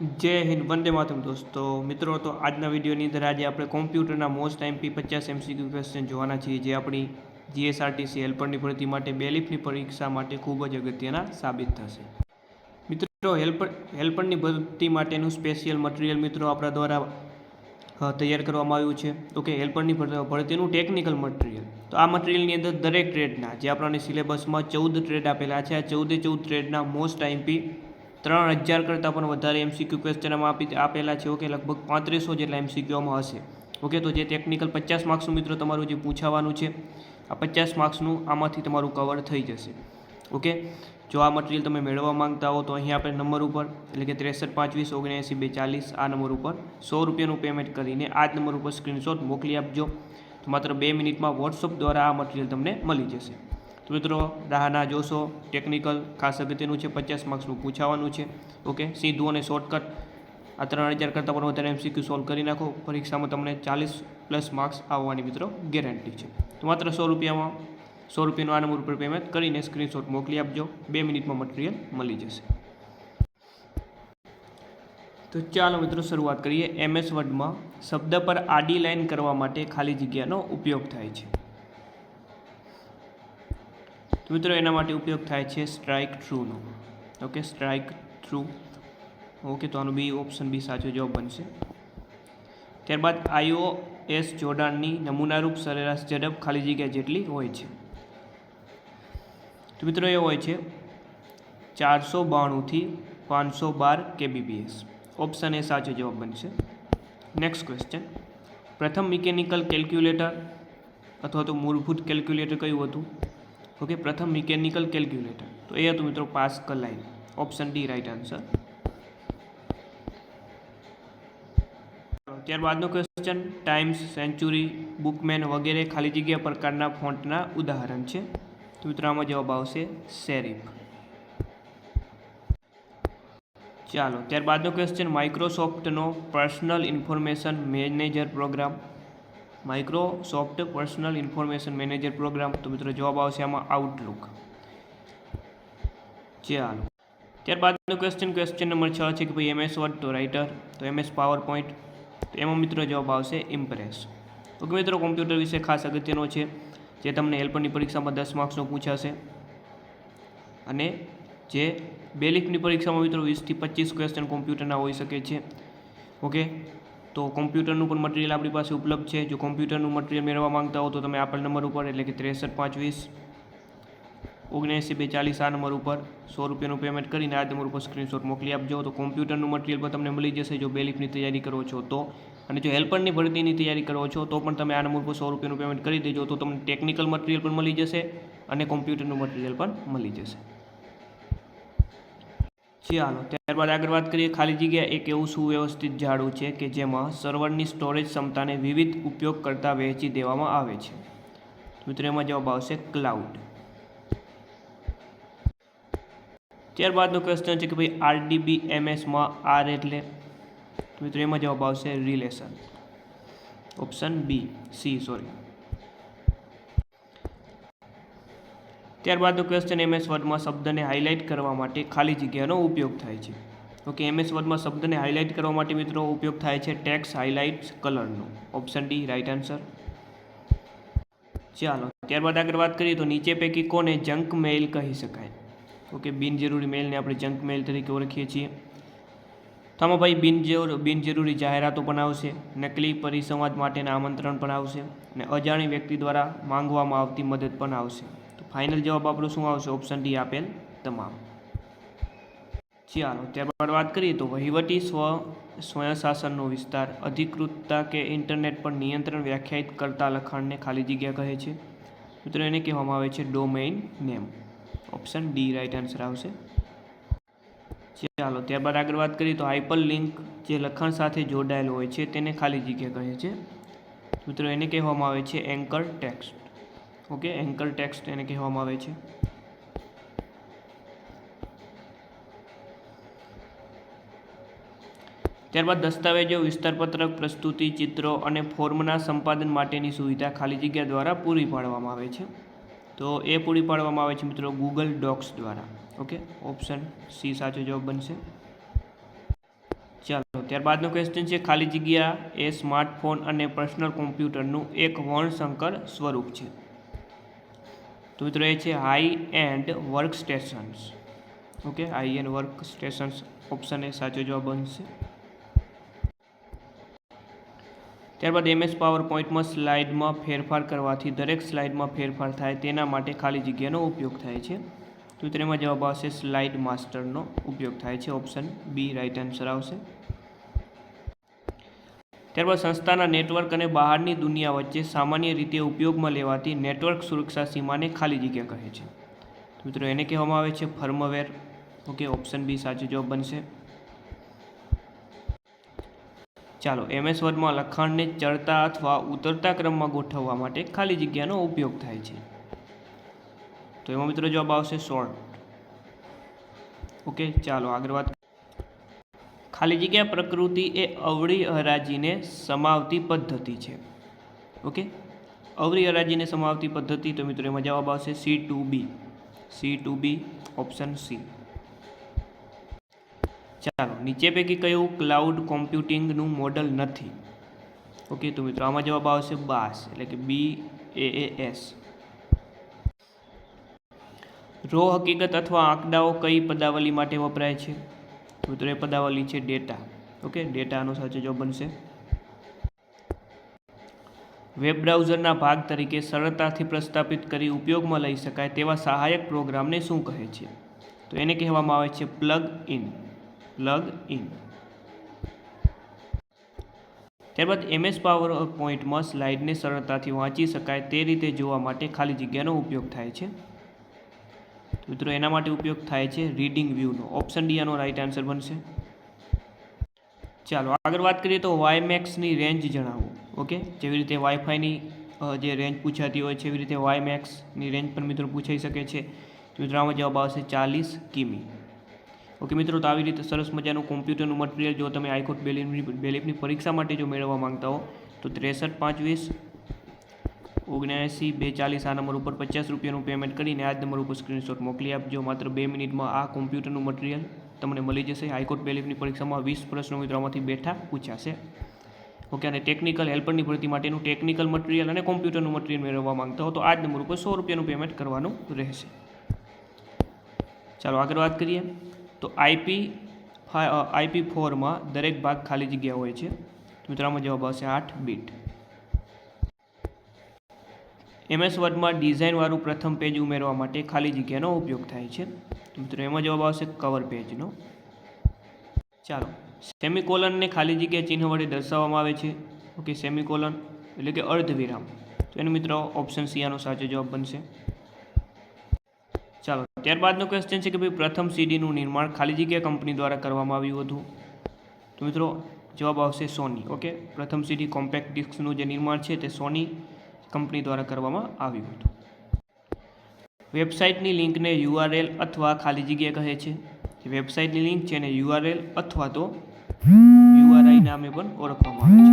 જય હિન્દ, વંદે માતમ દોસ્તો. મિત્રો, તો આજના વિડીયોની અંદર આજે આપણે કોમ્પ્યુટરના મોસ્ટ એમપી પચાસ એમસીક્યુ ક્વેશ્ચન જોવાના છીએ, જે આપણી જીએસઆરટીસી હેલ્પરની ભરતી માટે બેલીફની પરીક્ષા માટે ખૂબ જ અગત્યના સાબિત થશે. મિત્રો, હેલ્પર, હેલ્પરની ભરતી માટેનું સ્પેશિયલ મટીરિયલ મિત્રો આપણા દ્વારા તૈયાર કરવામાં આવ્યું છે. તો કે હેલ્પરની ભર- ભરતીનું ટેકનિકલ મટીરિયલ. તો આ મટીરિયલની અંદર દરેક ટ્રેડના, જે આપણાને સિલેબસમાં ચૌદ ટ્રેડ આપેલા છે, આ ચૌદે ચૌદ ટ્રેડના મોસ્ટ આઈમ્પી ત્રણ હજાર કરતાં પણ વધારે એમસીક્યુ ક્વેશ્ચન આમાં આપી આપેલા છે. ઓકે લગભગ પાંત્રીસો જેટલા એમસીક્યુમાં હશે. ઓકે તો જે ટેકનિકલ પચાસ માર્ક્સનું મિત્રો તમારું જે પૂછાવાનું છે, આ પચાસ માર્ક્સનું આમાંથી તમારું કવર થઈ જશે. ઓકે જો આ મટીરિયલ તમે મેળવવા માંગતા હો તો અહીં આપણે નંબર ઉપર, એટલે કે ત્રેસઠ પાંચવીસ ઓગણએંસી બે ચાલીસ આ નંબર ઉપર સો રૂપિયાનું પેમેન્ટ કરીને આ જ નંબર ઉપર સ્ક્રીનશોટ મોકલી આપજો. તો માત્ર બે મિનિટમાં વોટ્સઅપ દ્વારા આ મટીરિયલ તમને મળી જશે. મિત્રો, રાહના જોશો. ટેકનિકલ ખાસ અગત્યનું છે. પચાસ માર્ક્સનું પૂછાવાનું છે. ઓકે સીધું અને શોર્ટકટ આ ત્રણ હજાર કરતાં પણ વધારે એમસીક્યુ સોલ્વ કરી નાખો. પરીક્ષામાં તમને ચાલીસ પ્લસ માર્ક્સ આવવાની મિત્રો ગેરંટી છે. તો માત્ર સો રૂપિયામાં, સો રૂપિયાનું આ નંબર ઉપર પેમેન્ટ કરીને સ્ક્રીનશોટ મોકલી આપજો. બે મિનિટમાં મટીરિયલ મળી જશે. તો ચાલો મિત્રો, શરૂઆત કરીએ. એમએસ વર્ડમાં શબ્દ પર આડી લાઇન કરવા માટે ખાલી જગ્યાનો ઉપયોગ થાય છે. તો મિત્રો, એના માટે ઉપયોગ થાય છે સ્ટ્રાઇક થ્રુનો ઓકે સ્ટ્રાઇક થ્રુ ઓકે તો આનું બી ઓપ્શન બી સાચો જવાબ બનશે. ત્યારબાદ આઈઓ એસ જોડાણની નમૂનારૂપ સરેરાશ ઝડપ ખાલી જગ્યા જેટલી હોય છે. તો મિત્રો, એ હોય છે ચારસો બાણુંથી પાંચસો બાર કેબીપીએસ. ઓપ્શન એ સાચો જવાબ બનશે. નેક્સ્ટ ક્વેશ્ચન પ્રથમ મિકેનિકલ કેલ્ક્યુલેટર અથવા તો મૂળભૂત કેલ્ક્યુલેટર કયું હતું? ઓકે, પ્રથમ મિકેનિકલ કેલ્ક્યુલેટર. તો એ હતું મિત્રો Pascal line option D, right answer. ત્યારબાદનો question Times century, Bookman વગેરે ખાલી જગ્યા પ્રકારના ફોન્ટના ઉદાહરણ છે. તો મિત્રો આમાં જવાબ આવશે સેરિફ ચાલો, ત્યારબાદનો question, માઇક્રોસોફ્ટનો personal information manager program. Microsoft personal information manager program તો મિત્રો જવાબ આવશે આમાં આઉટલુક ચાલો. ત્યારબાદનો ક્વેશ્ચન ક્વેશ્ચન નંબર છ છે કે ભાઈ એમએસ વર્ડ તો રાઇટર તો એમએસ પાવર પોઈન્ટ તો એમાં મિત્રો જવાબ આવશે ઇમ્પ્રેસ ઓકે મિત્રો કોમ્પ્યુટર વિશે ખાસ અગત્યનો છે, જે તમને હેલ્પરની પરીક્ષામાં દસ માર્ક્સનો પૂછાશે. અને જે બેલિફની પરીક્ષામાં મિત્રો વીસથી પચીસ ક્વેશ્ચન કોમ્પ્યુટરના હોઈ શકે છે. ઓકે? તો કોમ્પ્યુટરનું પણ મટીરિયલ આપણી પાસે ઉપલબ્ધ છે. જો કોમ્પ્યુટરનું મટીરિયલ મેળવવા માંગતા હો તો તમે આપેલ નંબર ઉપર, એટલે કે ત્રેસઠ પાંચ વીસ ઓગણએંસી બે ચાલીસ આ નંબર ઉપર સો રૂપિયાનું પેમેન્ટ કરીને આ નંબર ઉપર સ્ક્રીનશોટ મોકલી આપજો. તો કોમ્પ્યુટરનું મટીરિયલ પણ તમને મળી જશે જો બેલિફની તૈયારી કરો છો તો. અને જો હેલ્પરની ભરતીની તૈયારી કરો છો તો પણ તમે આ નંબર પર સો રૂપિયાનું પેમેન્ટ કરી દેજો તો તમને ટેકનિકલ મટીરિયલ પણ મળી જશે અને કોમ્પ્યુટરનું મટીરિયલ પણ મળી જશે. ચાલો ત્યારબાદ આગળ વાત કરીએ ખાલી જગ્યા એક એવું સુવ્યવસ્થિત ઝાડું છે કે જેમાં સર્વરની સ્ટોરેજ ક્ષમતાને વિવિધ ઉપયોગ કરતાં વહેંચી દેવામાં આવે છે. મિત્રો, એમાં જવાબ આવશે ક્લાઉડ. ત્યારબાદનો ક્વેશ્ચન છે કે ભાઈ આરડીબી એમએસમાં આર એટલે? મિત્રો, એમાં જવાબ આવશે relation. Option B, C, sorry. ત્યારબાદનો question MS વર્ડમાં શબ્દને હાઇલાઇટ કરવા માટે ખાલી જગ્યાનો ઉપયોગ થાય છે. ઓકે એમએસ વર્ડમાં શબ્દને હાઇલાઇટ કરવા માટે મિત્રો ઉપયોગ થાય છે ટેક્સ હાઇલાઇટ કલરનો ઓપ્શન ડી રાઇટ આન્સર ચાલો, ત્યારબાદ આગળ વાત કરીએ તો નીચે પૈકી કોને જંક મેઇલ કહી શકાય? ઓકે બિનજરૂરી મેઇલને આપણે જંક મેઇલ તરીકે ઓળખીએ છીએ. તો આમાં ભાઈ બિનજરૂર બિનજરૂરી જાહેરાતો પણ આવશે, નકલી પરિસંવાદ માટેના આમંત્રણ પણ આવશે અને અજાણી વ્યક્તિ દ્વારા માંગવામાં આવતી મદદ પણ આવશે. ફાઇનલ જવાબ આપણો શું આવશે? ઓપ્શન ડી આપેલ તમામ. ચાલો, ત્યારબાદ વાત કરીએ તો વહીવટી સ્વ, સ્વયંશાસનનો વિસ્તાર. અધિકૃતતા કે ઇન્ટરનેટ પર નિયંત્રણ વ્યાખ્યાયિત કરતા લખાણને ખાલી જગ્યા કહે છે. મિત્રો, એને કહેવામાં આવે છે domain name. Option D right answer આવશે. ચાલો, ત્યારબાદ આગળ વાત કરીએ તો હાઇપર લિંક જે લખાણ સાથે જોડાયેલું હોય છે, તેને ખાલી જગ્યા કહે છે. મિત્રો, એને કહેવામાં આવે છે anchor text okay anchor text એને કહેવામાં આવે છે. ત્યારબાદ દસ્તાવેજો, વિસ્તારપત્રક, પ્રસ્તુતિ, ચિત્રો અને ફોર્મના સંપાદન માટેની સુવિધા ખાલી જગ્યા દ્વારા પૂરી પાડવામાં આવે છે. તો એ પૂરી પાડવામાં આવે છે મિત્રો ગૂગલ ડોક્સ દ્વારા. ઓકે ઓપ્શન સી સાચો જવાબ બનશે. ચાલો, ત્યારબાદનો ક્વેશ્ચન છે, ખાલી જગ્યા એ સ્માર્ટફોન અને પર્સનલ કોમ્પ્યુટરનું એક વર્ણશંકર સ્વરૂપ છે. તો મિત્રો એ છે high end work stations okay high end work stations option A સાચો જવાબ બનશે. ત્યારબાદ એમએસ પાવર પોઈન્ટમાં સ્લાઇડમાં ફેરફાર કરવાથી દરેક સ્લાઇડમાં ફેરફાર થાય તેના માટે ખાલી જગ્યાનો ઉપયોગ થાય છે. તો તેમાં જવાબ આવશે સ્લાઇડ માસ્ટરનો ઉપયોગ થાય છે. ઓપ્શન બી રાઇટ આન્સર આવશે. ત્યારબાદ સંસ્થાના નેટવર્ક અને બહારની દુનિયા વચ્ચે સામાન્ય રીતે ઉપયોગમાં લેવાતી નેટવર્ક સુરક્ષા સીમાને ખાલી જગ્યા કહે છે. મિત્રો એને કહેવામાં આવે છે ફર્મવેર. ઓકે, ઓપ્શન બી સાચો જવાબ બનશે. ચાલો, એમએસ વર્ડમાં લખાણને ચડતા અથવા ઉતરતા ક્રમમાં ગોઠવવા માટે ખાલી જગ્યાનો ઉપયોગ થાય છે. તો એમાં મિત્રો જવાબ આવશે શોર્ટ ઓકે, ચાલો આગળ વાત ખાલી જગ્યા પ્રકૃતિ એ અવળી હરાજીને સમાવતી પદ્ધતિ છે. ઓકે? અવળી હરાજીને સમાવતી પદ્ધતિ તો મિત્રો એમાં જવાબ આવશે C to B. C to B, option C. ચાલો, નીચે પૈકી કયું ક્લાઉડ કોમ્પ્યુટિંગનું મોડલ નથી? ઓકે, તો મિત્રો આમાં જવાબ આવશે બાસ, એટલે કે બી એ એસ. રો હકીકત અથવા આંકડાઓ કઈ પદાવલી માટે વપરાય છે? મિત્રો, એ પદાવલી છે ડેટા. ઓકે, ડેટાનો સાચો જવાબ બનશે. વેબ બ્રાઉઝરના ભાગ તરીકે સરળતાથી પ્રસ્થાપિત કરી ઉપયોગમાં લઈ શકાય તેવા સહાયક પ્રોગ્રામને શું કહે છે? તો એને કહેવામાં આવે છે પ્લગ ઇન પ્લગ ઇન ત્યારબાદ એમએસ પાવર પોઈન્ટમાં સ્લાઇડને સરળતાથી વાંચી શકાય તે રીતે જોવા માટે ખાલી જગ્યાનો ઉપયોગ થાય છે. મિત્રો, એના માટે ઉપયોગ થાય છે રીડિંગ વ્યૂનો ઓપ્શન ડી આનો રાઈટ આન્સર બનશે. ચાલો, આગળ વાત કરીએ તો વાયમેક્સની રેન્જ જણાવો ઓકે જેવી રીતે વાઈફાઈની જે રેન્જ પૂછાતી હોય છે, એવી રીતે વાયમેક્સની રેન્જ પણ મિત્રો પૂછાઈ શકે છે. મિત્રો, આમાં જવાબ આવશે ચાલીસ કિમી. ઓકે મિત્રો, તો આવી રીતે સરસ મજાનું કોમ્પ્યુટરનું મટીરિયલ જો તમે આઈકોટ બેલીફની બેલીફની પરીક્ષા માટે જો મેળવવા માંગતા હો, તો ત્રેસઠ પાંચ વીસ ઓગણએંસી બે ચાલીસ આ નંબર ઉપર પચાસ રૂપિયાનું પેમેન્ટ કરીને આ જ નંબર ઉપર સ્ક્રીનશોટ મોકલી આપજો. માત્ર બે મિનિટમાં આ કોમ્પ્યુટરનું મટીરિયલ તમને મળી જશે. હાઈકોર્ટ બેલીફની પરીક્ષામાં વીસ પ્રશ્નો મિત્રોમાંથી બેઠા પૂછાશે. ઓકે, અને ટેકનિકલ હેલ્પરની ભરતી માટેનું ટેકનિકલ મટીરિયલ અને કોમ્પ્યુટરનું મટીરિયલ મેળવવા માંગતા હો તો આ જ નંબર ઉપર સો રૂપિયાનું પેમેન્ટ કરવાનું રહેશે. ચાલો, આગળ વાત કરીએ. તો આઈપી આઈપી ફોરમાં દરેક ભાગ ખાલી જગ્યા હોય છે. આમાં જવાબ આવશે આઠ બીટ. એમએસ વર્ડમાં ડિઝાઇનવાળું પ્રથમ પેજ ઉમેરવા માટે ખાલી જગ્યાનો ઉપયોગ થાય છે. મિત્રો, એમાં જવાબ આવશે કવર પેજનો ચાલો સેમિકોલનને ખાલી જગ્યા ચિહ્ન વડે દર્શાવવામાં આવે છે. ઓકે સેમિકોલન એટલે કે અર્ધવિરામ. તો એનો મિત્રો ઓપ્શન સી આનો સાચો જવાબ બનશે. ચાલો, ત્યારબાદનો ક્વેશ્ચન છે કે ભાઈ, પ્રથમ સીડીનું નિર્માણ ખાલી જગ્યા કંપની દ્વારા કરવામાં આવ્યું હતું? તો મિત્રો, જવાબ આવશે સોની ઓકે પ્રથમ સીડી કોમ્પેક્ટ ડિસ્કનું જે નિર્માણ છે તે સોની કંપની દ્વારા કરવામાં આવ્યું હતું. વેબસાઇટની લિંકને યુઆરએલ અથવા ખાલી જગ્યા કહે છે. વેબસાઇટની લિંક છે એને યુઆરએલ અથવા તો યુઆરઆઈ નામે પણ ઓળખવામાં આવે છે.